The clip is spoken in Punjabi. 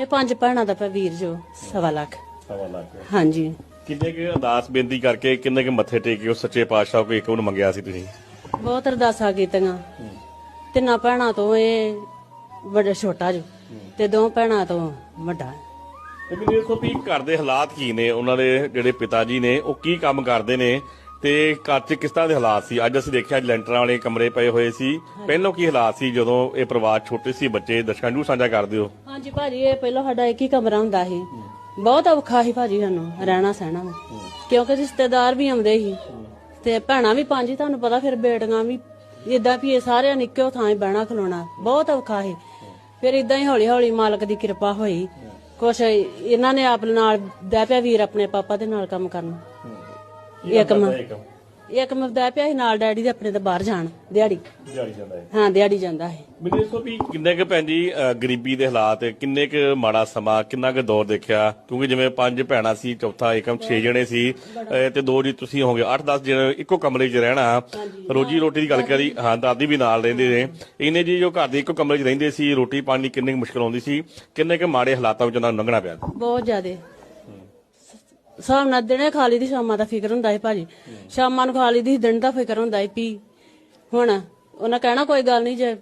ਇਹ ਪੰਜ ਭੈਣਾਂ ਦਾ ਪੈ ਵੀਰ ਜੋ ਸਵਾ ਲੱਖ। ਸਵਾ ਲੱਖ। ਹਾਂਜੀ। ਕਿੰਨੇ ਕੁ ਅਰਦਾਸ ਬੇਨਤੀ ਕਰਕੇ ਕਿੰਨੇ ਕੁ ਮੱਥੇ ਟੇਕੇ ਉਹ ਸੱਚੇ ਪਾਤਸ਼ਾਹ ਕੋ ਇੱਕ ਉਹਨੂੰ ਮੰਗਿਆ ਸੀ ਤੁਸੀਂ? ਬਹੁਤ ਅਰਦਾਸਾਂ ਕੀਤੀਆਂ। ਤਿੰਨਾਂ ਭੈਣਾਂ ਤੋਂ ਇਹ ਵੱਡਾ ਛੋਟਾ ਜੋ ਤੇ ਦੋ ਭੈਣਾਂ ਤੋਂ ਵੱਡਾ। ਤੇ ਮੈਨੂੰ ਇਹ ਦੱਸੋ ਵੀ ਘਰ ਦੇ ਹਾਲਾਤ ਕੀ ਨੇ? ਉਹਨਾਂ ਦੇ ਜਿਹੜੇ ਪਿਤਾ ਜੀ ਨੇ ਉਹ ਕੀ ਕੰਮ ਕਰਦੇ ਨੇ? ਤੇ ਘਰ 'ਚ ਕਿਸ ਤਰ੍ਹਾਂ ਦੇ ਹਾਲਾਤ ਸੀ? ਅੱਜ ਅਸੀਂ ਦੇਖਿਆ ਲੈਂਟਰਾਂ ਵਾਲੇ ਕਮਰੇ ਪਏ ਹੋਏ ਸੀ। ਪਹਿਲਾਂ ਕੀ ਹਾਲਾਤ ਸੀ ਜਦੋਂ ਇਹ ਪਰਿਵਾਰ ਛੋਟੇ ਸੀ ਬੱਚੇ? ਦਰਸ਼ਕਾਂ ਨੂੰ ਸਾਂਝਾ ਕਰਦੇ ਹੋ ਹਾਂਜੀ ਭਾਜੀ ਇਹ ਪਹਿਲਾਂ ਸਾਡਾ ਇੱਕ ਹੀ ਕਮਰਾ ਹੁੰਦਾ ਸੀ। ਬਹੁਤ ਔਖਾ ਸੀ ਭਾਜੀ ਸਾਨੂੰ ਰਹਿਣਾ ਸਹਿਣਾ ਕਿਉਂਕਿ ਰਿਸ਼ਤੇਦਾਰ ਵੀ ਆਉਂਦੇ ਸੀ। ਤੇ ਭੈਣਾਂ ਵੀ ਪੰਜ ਤੁਹਾਨੂੰ ਪਤਾ ਫਿਰ ਬੇਟੀਆਂ ਵੀ ਇਦਾਂ ਵੀ ਇਹ ਸਾਰਿਆਂ ਨੇ ਇੱਕੋ ਥਾਂ ਹੀ ਬਹਿਣਾ ਖਲੋਣਾ। ਬਹੁਤ ਔਖਾ ਸੀ। ਫਿਰ ਇਦਾਂ ਹੀ ਹੌਲੀ ਹੌਲੀ ਮਾਲਕ ਦੀ ਕਿਰਪਾ ਹੋਈ। ਕੁਛ ਇਹਨਾਂ ਨੇ ਆਪ ਨਾਲ ਦਹਿ ਪਿਆ ਵੀਰ ਆਪਣੇ ਪਾਪਾ ਦੇ ਨਾਲ ਕੰਮ ਕਰਨ। ਇੱਕ ਮ ਇੱਕ ਮਰਦਾ ਪਿਆ ਸੀ ਨਾਲ ਡੈਡੀ ਦੇ ਆਪਣੇ ਤੇ ਬਾਹਰ ਜਾਣ ਦਿਹਾੜੀ। ਦਿਹਾੜੀ ਜਾਂਦਾ ਹੈ। ਹਾਂ ਦਿਹਾੜੀ ਜਾਂਦਾ ਹੈ। ਮੈਨੂੰ ਦੱਸੋ ਵੀ ਕਿੰਨੇ ਕੁ ਭੈਣ ਜੀ ਅਹ, ਗਰੀਬੀ ਦੇ ਹਾਲਾਤ ਕਿੰਨੇ ਕੁ ਮਾੜਾ ਸਮਾਂ ਕਿੰਨਾ ਕੁ ਦੌਰ ਦੇਖਿਆ? ਕਿਉਂਕਿ ਜਿਵੇਂ ਪੰਜ ਭੈਣਾਂ ਸੀ ਚੌਥਾ ਏਕਮ 6 ਜਣੇ ਸੀ ਅਹ, ਤੇ ਦੋ ਜੀ ਤੁਸੀਂ ਹੋਗੇ 8-10 ਜਣੇ ਇੱਕੋ ਕਮਰੇ 'ਚ ਰਹਿਣਾ। ਰੋਜੀ ਰੋਟੀ ਦੀ ਗੱਲ ਕਰੀ ਹਾਂ ਦਾਦੀ ਵੀ ਨਾਲ ਰਹਿੰਦੇ ਨੇ। ਇਹਨੇ ਜੀ ਜੋ ਘਰ ਦੇ ਇੱਕੋ ਕਮਰੇ 'ਚ ਰਹਿੰਦੇ ਸੀ ਰੋਟੀ ਪਾਣੀ ਕਿੰਨੀ ਕੁ ਮੁਸ਼ਕਲ ਆਉਂਦੀ ਸੀ ਕਿੰਨੇ ਕੁ ਮਾੜੇ ਹਾਲਾਤਾਂ ਵਿੱਚ ਉਹਨਾਂ ਨੂੰ ਲੰਘਣਾ ਪਿਆ ਬਹੁਤ ਜ਼ਿਆਦੇ। ਹਿਸਾਬ ਨਾਲ ਦਿਨੇ ਖਾ ਲਈ ਦੀ ਸ਼ਾਮਾਂ ਦਾ ਫਿਕਰ ਹੁੰਦਾ ਸੀ ਭਾਜੀ। ਸ਼ਾਮਾਂ ਨੂੰ ਖਾ ਲਈ ਦੀ ਦਿਨ ਦਾ ਫਿਕਰ ਹੁੰਦਾ ਸੀ ਵੀ ਹੁਣ ਉਹਨਾਂ ਕਹਿਣਾ ਕੋਈ ਗੱਲ ਨਹੀਂ ਜੇ